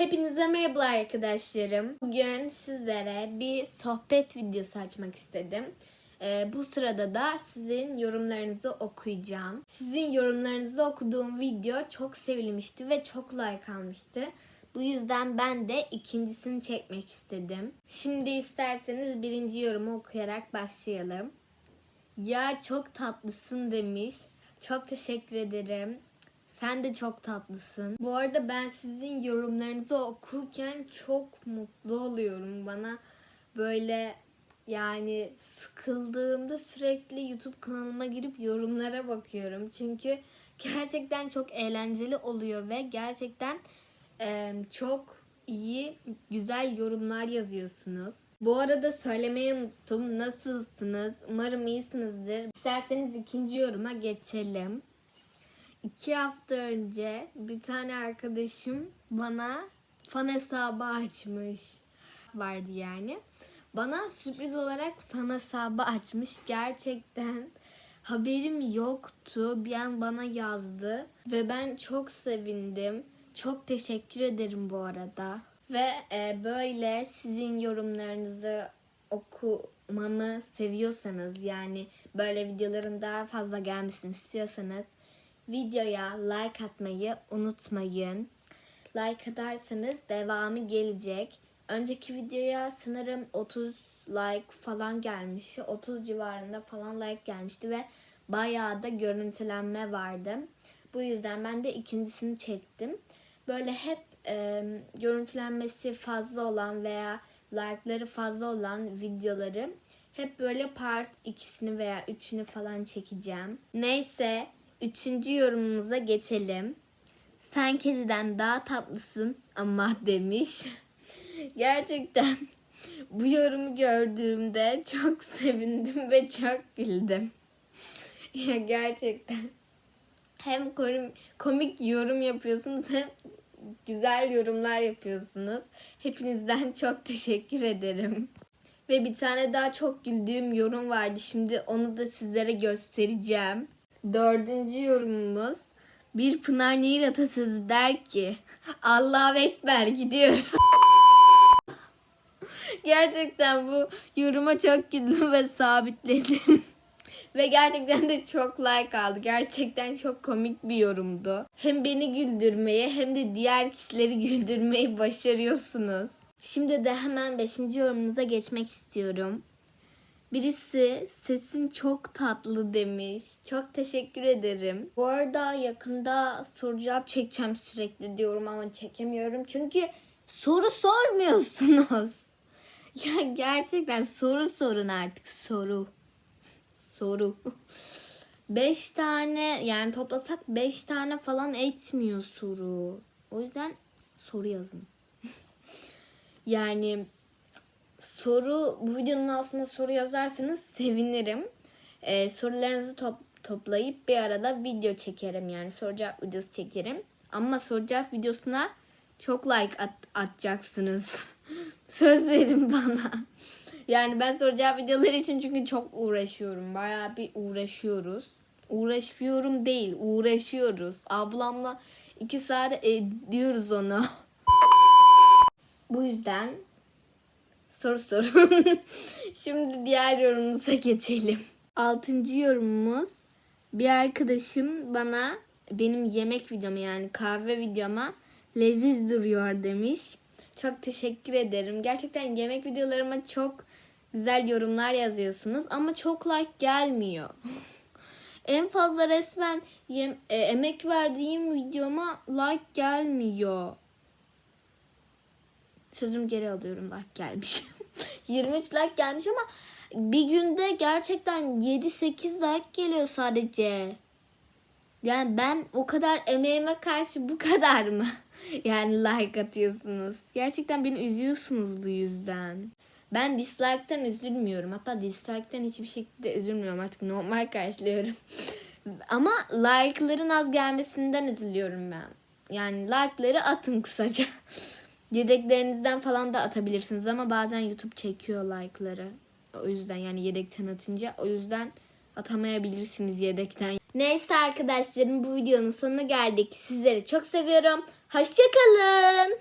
Hepinize merhabalar arkadaşlarım. Bugün sizlere bir sohbet videosu açmak istedim. Ee, bu sırada da sizin yorumlarınızı okuyacağım. Sizin yorumlarınızı okuduğum video çok sevilmişti ve çok like almıştı. Bu yüzden ben de ikincisini çekmek istedim. Şimdi isterseniz birinci yorumu okuyarak başlayalım. Ya çok tatlısın demiş. Çok teşekkür ederim. Sen de çok tatlısın. Bu arada ben sizin yorumlarınızı okurken çok mutlu oluyorum. Bana böyle yani sıkıldığımda sürekli YouTube kanalıma girip yorumlara bakıyorum. Çünkü gerçekten çok eğlenceli oluyor ve gerçekten e, çok iyi, güzel yorumlar yazıyorsunuz. Bu arada söylemeyi unuttum. Nasılsınız? Umarım iyisinizdir. İsterseniz ikinci yoruma geçelim. İki hafta önce bir tane arkadaşım bana fan hesabı açmış. Vardı yani. Bana sürpriz olarak fan hesabı açmış. Gerçekten haberim yoktu. Bir an bana yazdı. Ve ben çok sevindim. Çok teşekkür ederim bu arada. Ve e, böyle sizin yorumlarınızı okumamı seviyorsanız yani böyle videoların daha fazla gelmesini istiyorsanız videoya like atmayı unutmayın. Like atarsanız devamı gelecek. Önceki videoya sanırım 30 like falan gelmişti. 30 civarında falan like gelmişti ve bayağı da görüntülenme vardı. Bu yüzden ben de ikincisini çektim. Böyle hep e, görüntülenmesi fazla olan veya like'ları fazla olan videoları hep böyle part ikisini veya üçünü falan çekeceğim. Neyse üçüncü yorumumuza geçelim. Sen kediden daha tatlısın ama demiş. Gerçekten bu yorumu gördüğümde çok sevindim ve çok güldüm. Ya gerçekten hem komik yorum yapıyorsunuz hem güzel yorumlar yapıyorsunuz. Hepinizden çok teşekkür ederim. Ve bir tane daha çok güldüğüm yorum vardı. Şimdi onu da sizlere göstereceğim. Dördüncü yorumumuz. Bir Pınar Nehir atasözü der ki Allahu Ekber gidiyorum. Gerçekten bu yoruma çok güldüm ve sabitledim. ve gerçekten de çok like aldı. Gerçekten çok komik bir yorumdu. Hem beni güldürmeyi hem de diğer kişileri güldürmeyi başarıyorsunuz. Şimdi de hemen 5. yorumunuza geçmek istiyorum. Birisi sesin çok tatlı demiş. Çok teşekkür ederim. Bu arada yakında soru cevap çekeceğim sürekli diyorum ama çekemiyorum. Çünkü soru sormuyorsunuz. Ya gerçekten soru sorun artık soru. Soru. 5 tane yani toplasak 5 tane falan etmiyor soru. O yüzden soru yazın. yani soru bu videonun altına soru yazarsanız sevinirim. Ee, sorularınızı top, toplayıp bir arada video çekerim yani soru cevap videosu çekerim. Ama soru cevap videosuna çok like at, atacaksınız. Söz verin bana. Yani ben soru cevap videoları için çünkü çok uğraşıyorum. Bayağı bir uğraşıyoruz. Uğraşmıyorum değil, uğraşıyoruz. Ablamla iki saat ediyoruz onu. Bu yüzden soru sorun. Şimdi diğer yorumumuza geçelim. Altıncı yorumumuz bir arkadaşım bana benim yemek videomu yani kahve videoma leziz duruyor demiş. Çok teşekkür ederim. Gerçekten yemek videolarıma çok güzel yorumlar yazıyorsunuz ama çok like gelmiyor. en fazla resmen yem- e, emek verdiğim videoma like gelmiyor. Sözüm geri alıyorum like gelmiş. 23 like gelmiş ama bir günde gerçekten 7-8 like geliyor sadece. Yani ben o kadar emeğime karşı bu kadar mı? Yani like atıyorsunuz. Gerçekten beni üzüyorsunuz bu yüzden. Ben dislike'tan üzülmüyorum. Hatta dislike'tan hiçbir şekilde üzülmüyorum. Artık normal karşılıyorum. Ama like'ların az gelmesinden üzülüyorum ben. Yani like'ları atın kısaca. Yedeklerinizden falan da atabilirsiniz ama bazen YouTube çekiyor like'ları. O yüzden yani yedekten atınca o yüzden atamayabilirsiniz yedekten. Neyse arkadaşlarım bu videonun sonuna geldik. Sizleri çok seviyorum. Hoşçakalın.